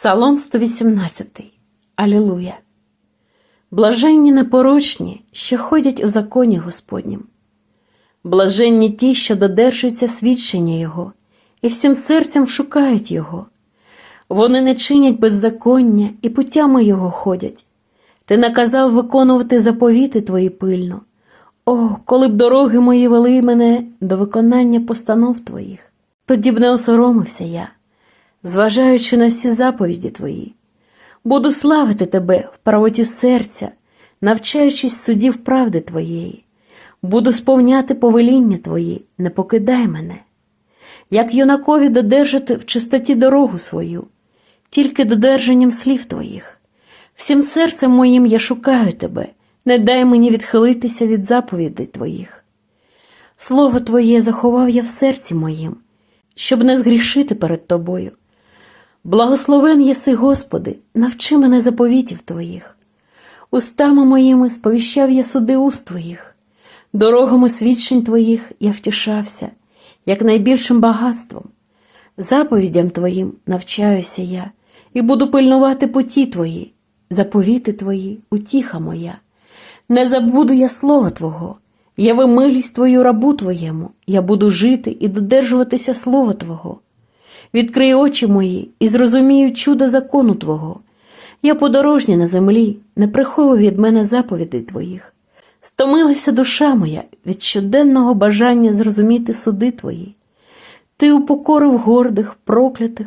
Псалом 118. Алілуя. Блаженні непорочні, що ходять у законі Господнім. Блаженні ті, що додержуються свідчення Його, і всім серцем шукають Його. Вони не чинять беззаконня і путями Його ходять. Ти наказав виконувати заповіти Твої пильно. О, коли б дороги мої вели мене до виконання постанов Твоїх, тоді б не осоромився я зважаючи на всі заповіді твої. Буду славити тебе в правоті серця, навчаючись судів правди твоєї, буду сповняти повеління твої, не покидай мене. Як юнакові додержати в чистоті дорогу свою, тільки додержанням слів твоїх. Всім серцем моїм я шукаю тебе, не дай мені відхилитися від заповідей твоїх. Слово Твоє заховав я в серці моїм, щоб не згрішити перед тобою. Благословен єси, Господи, навчи мене заповітів Твоїх. Устами моїми сповіщав я суди уст Твоїх, дорогами свідчень Твоїх я втішався, як найбільшим багатством. Заповідям Твоїм навчаюся я і буду пильнувати путі Твої, заповіти Твої, утіха моя. Не забуду я слова Твого, яви милість Твою рабу Твоєму, я буду жити і додержуватися слова Твого. Відкрий очі мої і зрозумію чудо закону Твого. Я подорожня на землі, не приховуй від мене заповідей Твоїх. Стомилася душа моя від щоденного бажання зрозуміти суди Твої. Ти упокорив гордих, проклятих,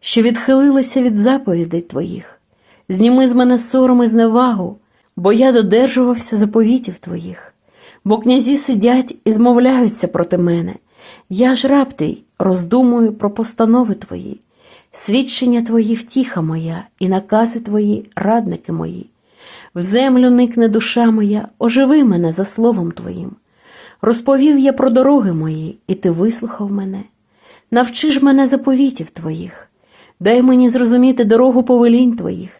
що відхилилися від заповідей Твоїх. Зніми з мене сором і зневагу, бо я додержувався заповітів Твоїх, бо князі сидять і змовляються проти мене. Я ж раб твій, роздумую про постанови твої, свідчення твої втіха моя, і накази твої, радники мої. В землю никне душа моя, оживи мене за словом твоїм. Розповів я про дороги мої, і ти вислухав мене. Навчи ж мене заповітів твоїх, дай мені зрозуміти дорогу повелінь твоїх,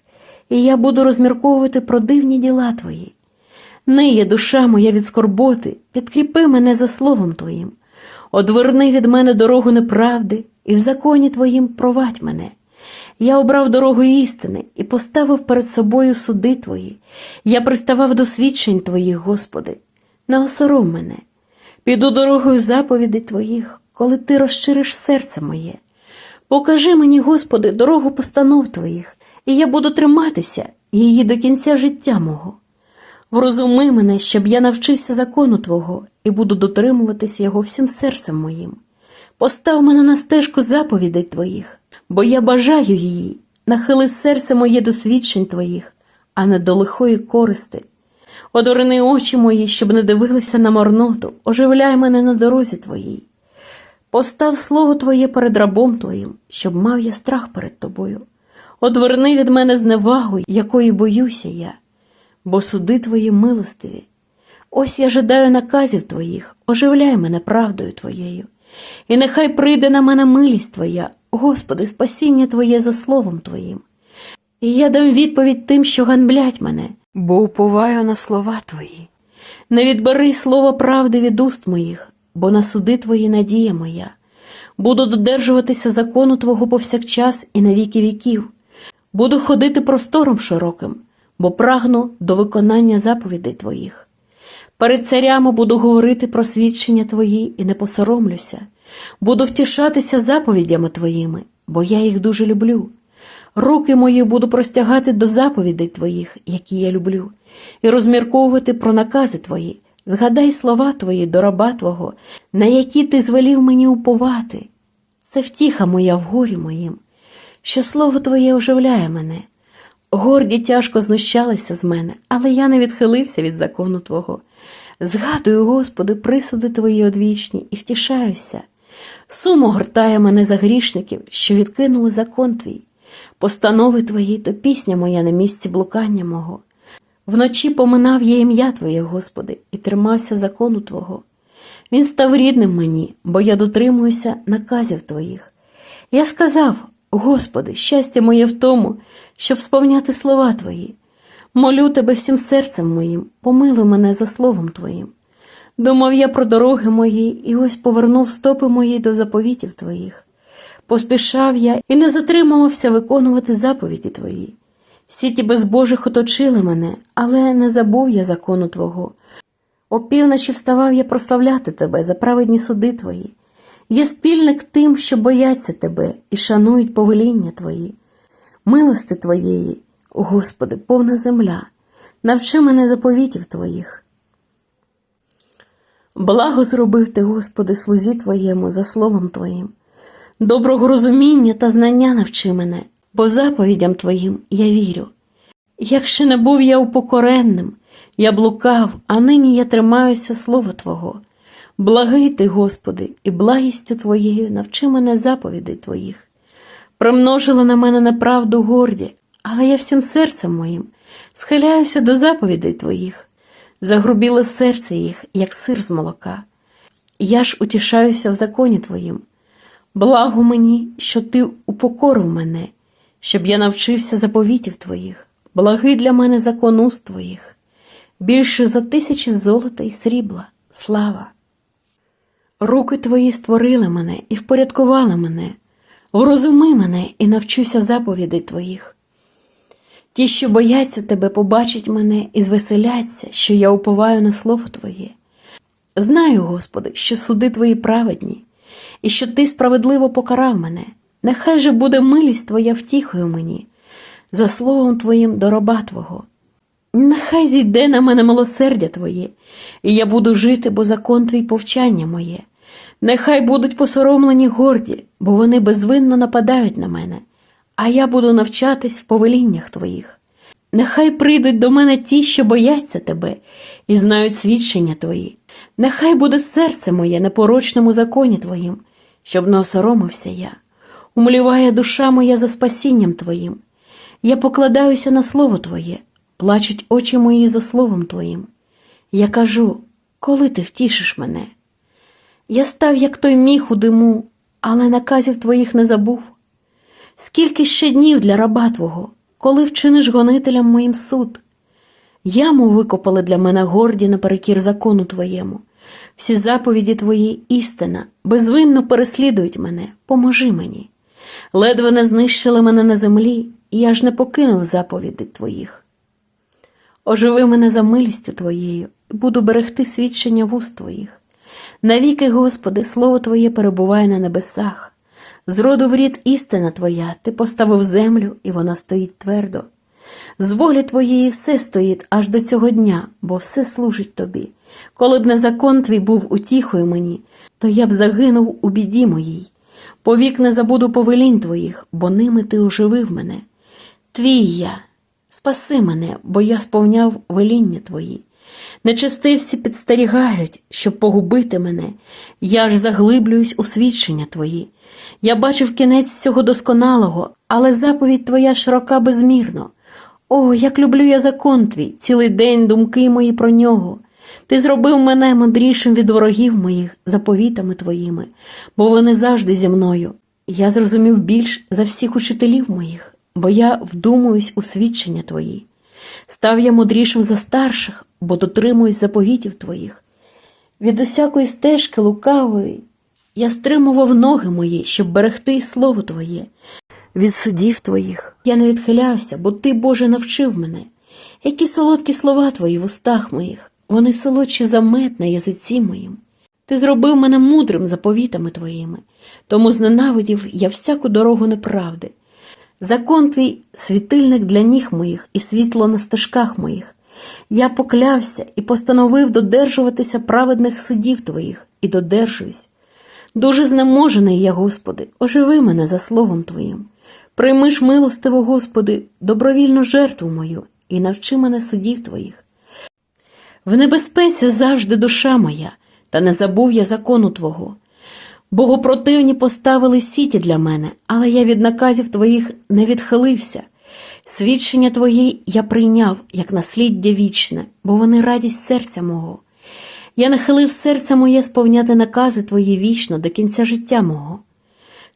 і я буду розмірковувати про дивні діла твої. Ниє душа моя від скорботи, підкріпи мене за словом твоїм. Одверни від мене дорогу неправди, і в законі твоїм провадь мене. Я обрав дорогу істини і поставив перед собою суди твої. Я приставав до свідчень твоїх, Господи, не осором мене. Піду дорогою заповідей твоїх, коли ти розшириш серце моє. Покажи мені, Господи, дорогу постанов твоїх, і я буду триматися її до кінця життя мого. Врозуми мене, щоб я навчився закону Твого і буду дотримуватися його всім серцем моїм. Постав мене на стежку заповідей Твоїх, бо я бажаю її, нахили серце моє до свідчень Твоїх, а не до лихої користи. Одорни очі мої, щоб не дивилися на марноту, оживляй мене на дорозі Твоїй. Постав слово Твоє перед рабом Твоїм, щоб мав я страх перед Тобою. Одверни від мене зневагу, якої боюся я бо суди твої милостиві. Ось я жадаю наказів твоїх, оживляй мене правдою твоєю, і нехай прийде на мене милість Твоя, Господи, спасіння Твоє за словом Твоїм. І я дам відповідь тим, що ганблять мене, бо уповаю на слова Твої. Не відбери слово правди від уст моїх, бо на суди Твої надія моя. Буду додержуватися закону Твого повсякчас і на віки віків, буду ходити простором широким бо прагну до виконання заповідей Твоїх. Перед царями буду говорити про свідчення Твої і не посоромлюся, буду втішатися заповідями Твоїми, бо я їх дуже люблю. Руки мої буду простягати до заповідей Твоїх, які я люблю, і розмірковувати про накази Твої. Згадай слова Твої до раба Твого, на які ти звелів мені уповати. Це втіха моя в горі моїм, що слово Твоє оживляє мене. Горді тяжко знущалися з мене, але я не відхилився від закону Твого. Згадую, Господи, присуди Твої одвічні і втішаюся. Сумо гортає мене за грішників, що відкинули закон Твій. Постанови Твої то пісня моя на місці блукання мого. Вночі поминав я ім'я Твоє, Господи, і тримався закону Твого. Він став рідним мені, бо я дотримуюся наказів Твоїх. Я сказав, Господи, щастя моє в тому, щоб сповняти слова Твої. Молю тебе всім серцем моїм, помилуй мене за словом Твоїм. Думав я про дороги мої, і ось повернув стопи мої до заповітів Твоїх. Поспішав я і не затримувався виконувати заповіді твої. Сіті безбожих оточили мене, але не забув я закону Твого. Опівночі вставав я прославляти тебе за праведні суди твої. Я спільник тим, що бояться тебе і шанують повеління твої. Милости твоєї, о Господи, повна земля, навчи мене заповітів твоїх. Благо зробив ти, Господи, слузі Твоєму за словом Твоїм. Доброго розуміння та знання навчи мене, бо заповідям Твоїм я вірю. Як ще не був я упокоренним, я блукав, а нині я тримаюся слова Твого. Благий ти, Господи, і благістю Твоєю навчи мене заповідей Твоїх. Примножило на мене неправду горді, але я всім серцем моїм схиляюся до заповідей Твоїх. Загрубіло серце їх, як сир з молока. Я ж утішаюся в законі Твоїм. Благо мені, що Ти упокорив мене, щоб я навчився заповітів Твоїх. Благий для мене закон уст Твоїх, більше за тисячі золота і срібла, слава. Руки Твої створили мене і впорядкували мене, врозуми мене і навчуся заповідей Твоїх. Ті, що бояться Тебе, побачать мене і звеселяться, що я уповаю на слово Твоє. Знаю, Господи, що суди Твої праведні, і що Ти справедливо покарав мене. Нехай же буде милість Твоя втіхою мені, за словом Твоїм до раба Твого. Нехай зійде на мене милосердя Твоє, і я буду жити, бо закон Твій повчання моє. Нехай будуть посоромлені горді, бо вони безвинно нападають на мене, а я буду навчатись в повеліннях Твоїх. Нехай прийдуть до мене ті, що бояться Тебе, і знають свідчення Твої. Нехай буде серце моє непорочному законі Твоїм, щоб не осоромився я. Умліває душа моя за спасінням Твоїм. Я покладаюся на слово Твоє, плачуть очі мої за словом Твоїм. Я кажу, коли ти втішиш мене? Я став, як той міх у диму, але наказів твоїх не забув. Скільки ще днів для раба Твого, коли вчиниш гонителям моїм суд? Яму викопали для мене горді наперекір закону Твоєму. Всі заповіді Твої істина, безвинно переслідують мене, поможи мені. Ледве не знищили мене на землі, і я ж не покинув заповіді Твоїх. Оживи мене за милістю Твоєю, буду берегти свідчення вуст Твоїх. Навіки, Господи, слово Твоє перебуває на небесах. З роду в рід істина Твоя, Ти поставив землю, і вона стоїть твердо. З волі Твоєї все стоїть аж до цього дня, бо все служить Тобі. Коли б не закон Твій був утіхою мені, то я б загинув у біді моїй. Повік не забуду повелінь Твоїх, бо ними Ти оживив мене. Твій я, спаси мене, бо я сповняв веління Твої. Нечестивці підстерігають, щоб погубити мене, я ж заглиблююсь у свідчення Твої. Я бачив кінець всього досконалого, але заповідь Твоя широка безмірно. О, як люблю я закон твій, цілий день думки мої про нього. Ти зробив мене мудрішим від ворогів моїх заповітами твоїми, бо вони завжди зі мною. Я зрозумів більш за всіх учителів моїх, бо я вдумуюсь у свідчення твої. Став я мудрішим за старших, бо дотримуюсь заповітів твоїх. Від усякої стежки лукавої я стримував ноги мої, щоб берегти слово Твоє. Від судів Твоїх я не відхилявся, бо Ти, Боже, навчив мене. Які солодкі слова Твої в устах моїх, вони солодші за мед на язиці моїм. Ти зробив мене мудрим заповітами Твоїми, тому зненавидів я всяку дорогу неправди. Закон твій світильник для ніг моїх і світло на стежках моїх. Я поклявся і постановив додержуватися праведних судів твоїх і додержуюсь. Дуже знеможений я, Господи, оживи мене за словом Твоїм. Прийми ж милостиво, Господи, добровільну жертву мою і навчи мене судів Твоїх. В небезпеці завжди душа моя, та не забув я закону Твого. Богопротивні поставили сіті для мене, але я від наказів Твоїх не відхилився. Свідчення Твої я прийняв, як насліддя вічне, бо вони радість серця мого. Я нахилив серце моє сповняти накази Твої вічно до кінця життя мого.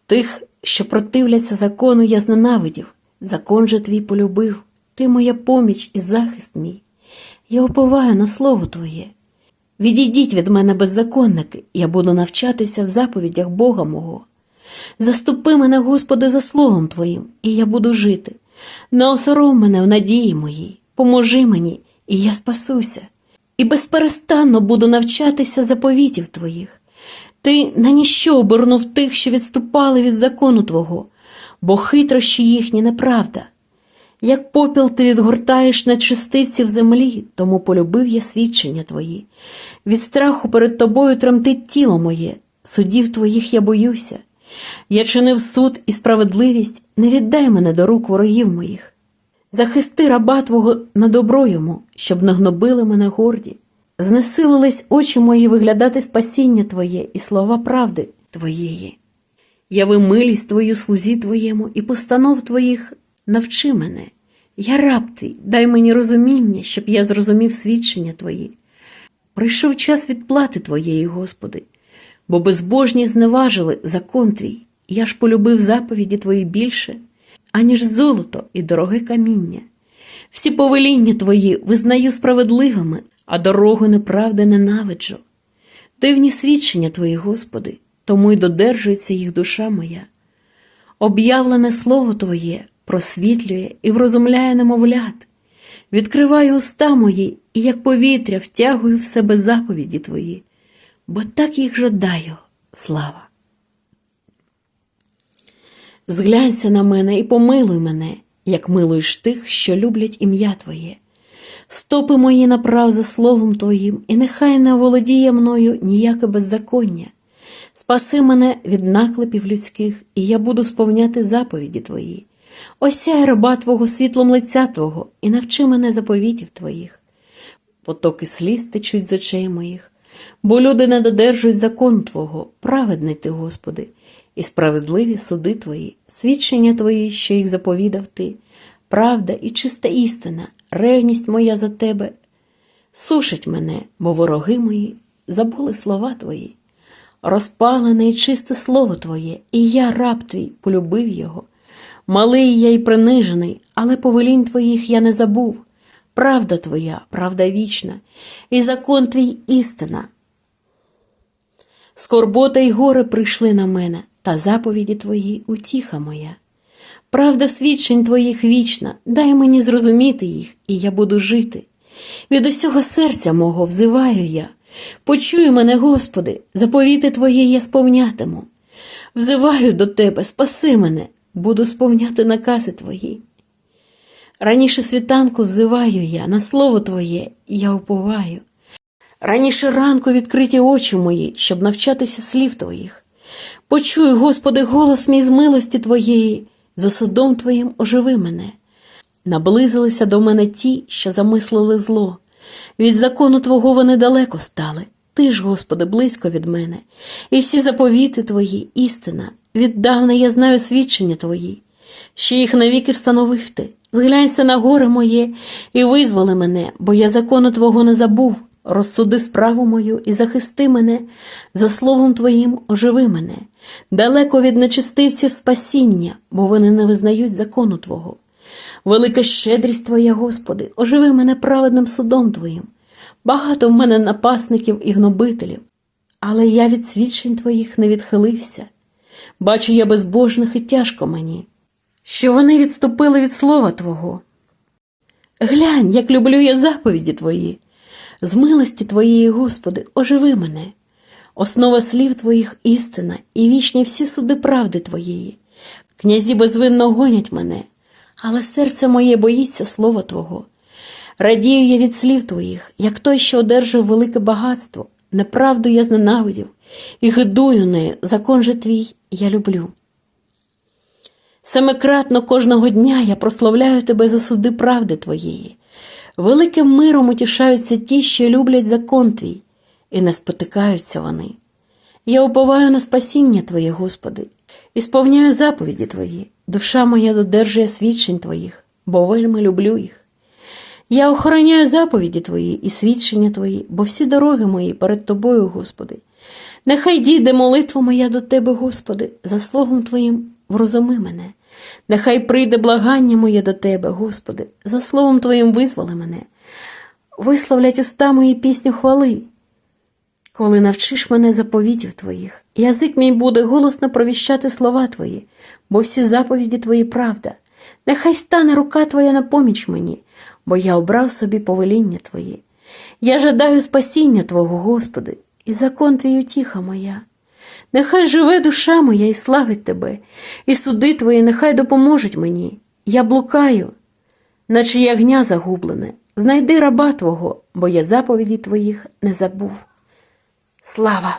Тих, що противляться закону, я зненавидів, закон же твій полюбив, ти моя поміч і захист мій. Я уповаю на слово Твоє. Відійдіть від мене беззаконники, я буду навчатися в заповідях Бога мого. Заступи мене, Господи, за словом Твоїм, і я буду жити. Не осором мене в надії моїй, поможи мені, і я спасуся, і безперестанно буду навчатися заповітів Твоїх. Ти на ніщо обернув тих, що відступали від закону Твого, бо хитрощі їхні неправда. Як попіл ти відгортаєш нечистивців землі, тому полюбив я свідчення твої. Від страху перед тобою тремтить тіло моє, судів твоїх я боюся. Я чинив суд і справедливість, не віддай мене до рук ворогів моїх. Захисти раба твого на добро йому, щоб не гнобили мене горді. Знесилились очі мої виглядати спасіння Твоє і слова правди Твоєї. Яви милість Твою слузі Твоєму і постанов Твоїх навчи мене. Я раб твій, дай мені розуміння, щоб я зрозумів свідчення Твої. Прийшов час відплати Твоєї, Господи, бо безбожні зневажили закон Твій, я ж полюбив заповіді Твої більше, аніж золото і дороге каміння. Всі повеління Твої визнаю справедливими, а дорогу неправди ненавиджу. Дивні свідчення Твої, Господи, тому й додержується їх душа моя. Об'явлене слово Твоє просвітлює і врозумляє немовлят. Відкриваю уста мої і, як повітря, втягую в себе заповіді Твої, бо так їх жадаю, слава. Зглянься на мене і помилуй мене, як милуєш тих, що люблять ім'я Твоє. Стопи мої направ за словом Твоїм, і нехай не володіє мною ніяке беззаконня. Спаси мене від наклепів людських, і я буду сповняти заповіді Твої. Осяй раба Твого світлом лиця Твого, і навчи мене заповітів Твоїх. Потоки сліз течуть з очей моїх, бо люди не додержують закон Твого, праведний Ти, Господи, і справедливі суди Твої, свідчення Твої, що їх заповідав Ти, правда і чиста істина, ревність моя за Тебе. Сушить мене, бо вороги мої забули слова Твої. Розпалене і чисте слово Твоє, і я, раб Твій, полюбив його. Малий я й принижений, але повелінь Твоїх я не забув. Правда Твоя, правда вічна, і закон Твій істина. Скорбота й горе прийшли на мене, та заповіді Твої утіха моя. Правда свідчень Твоїх вічна, дай мені зрозуміти їх, і я буду жити. Від усього серця мого взиваю я. Почуй мене, Господи, заповіти Твої я сповнятиму. Взиваю до Тебе, спаси мене, буду сповняти накази Твої. Раніше світанку взиваю я, на слово Твоє я уповаю. Раніше ранку відкриті очі мої, щоб навчатися слів Твоїх. Почуй, Господи, голос мій з милості Твоєї, за судом Твоїм оживи мене. Наблизилися до мене ті, що замислили зло. Від закону Твого вони далеко стали. Ти ж, Господи, близько від мене, і всі заповіти Твої, істина, віддавна я знаю свідчення Твої, що їх навіки встановив ти. Зглянься на горе моє і визволи мене, бо я закону Твого не забув. Розсуди справу мою і захисти мене, за словом Твоїм оживи мене, далеко від нечистивців спасіння, бо вони не визнають закону Твого. Велика щедрість Твоя, Господи, оживи мене праведним судом Твоїм. Багато в мене напасників і гнобителів, але я від свідчень Твоїх не відхилився. Бачу я безбожних і тяжко мені, що вони відступили від слова Твого. Глянь, як люблю я заповіді Твої. З милості Твоєї, Господи, оживи мене, основа слів Твоїх істина і вічні всі суди правди Твоєї. Князі безвинно гонять мене, але серце моє боїться слова Твого. Радію я від слів Твоїх, як той, що одержав велике багатство, неправду я зненавидів, і гидую нею, закон же твій я люблю. Семикратно кожного дня я прославляю тебе за суди правди Твоєї. Великим миром утішаються ті, що люблять закон твій, і не спотикаються вони. Я уповаю на спасіння Твоє, Господи, і сповняю заповіді Твої. Душа моя додержує свідчень Твоїх, бо вельми люблю їх. Я охороняю заповіді Твої і свідчення Твої, бо всі дороги мої перед Тобою, Господи. Нехай дійде молитва моя до Тебе, Господи, за слогом Твоїм врозуми мене. Нехай прийде благання моє до Тебе, Господи, за словом Твоїм визволи мене. Висловлять уста мої пісню хвали. Коли навчиш мене заповітів твоїх, язик мій буде голосно провіщати слова твої, бо всі заповіді твої правда. Нехай стане рука твоя на поміч мені, бо я обрав собі повеління твої. Я жадаю спасіння Твого, Господи, і закон твій утіха моя. Нехай живе душа моя і славить тебе, і суди твої нехай допоможуть мені. Я блукаю, наче ягня загублене. Знайди раба Твого, бо я заповіді Твоїх не забув. Слава!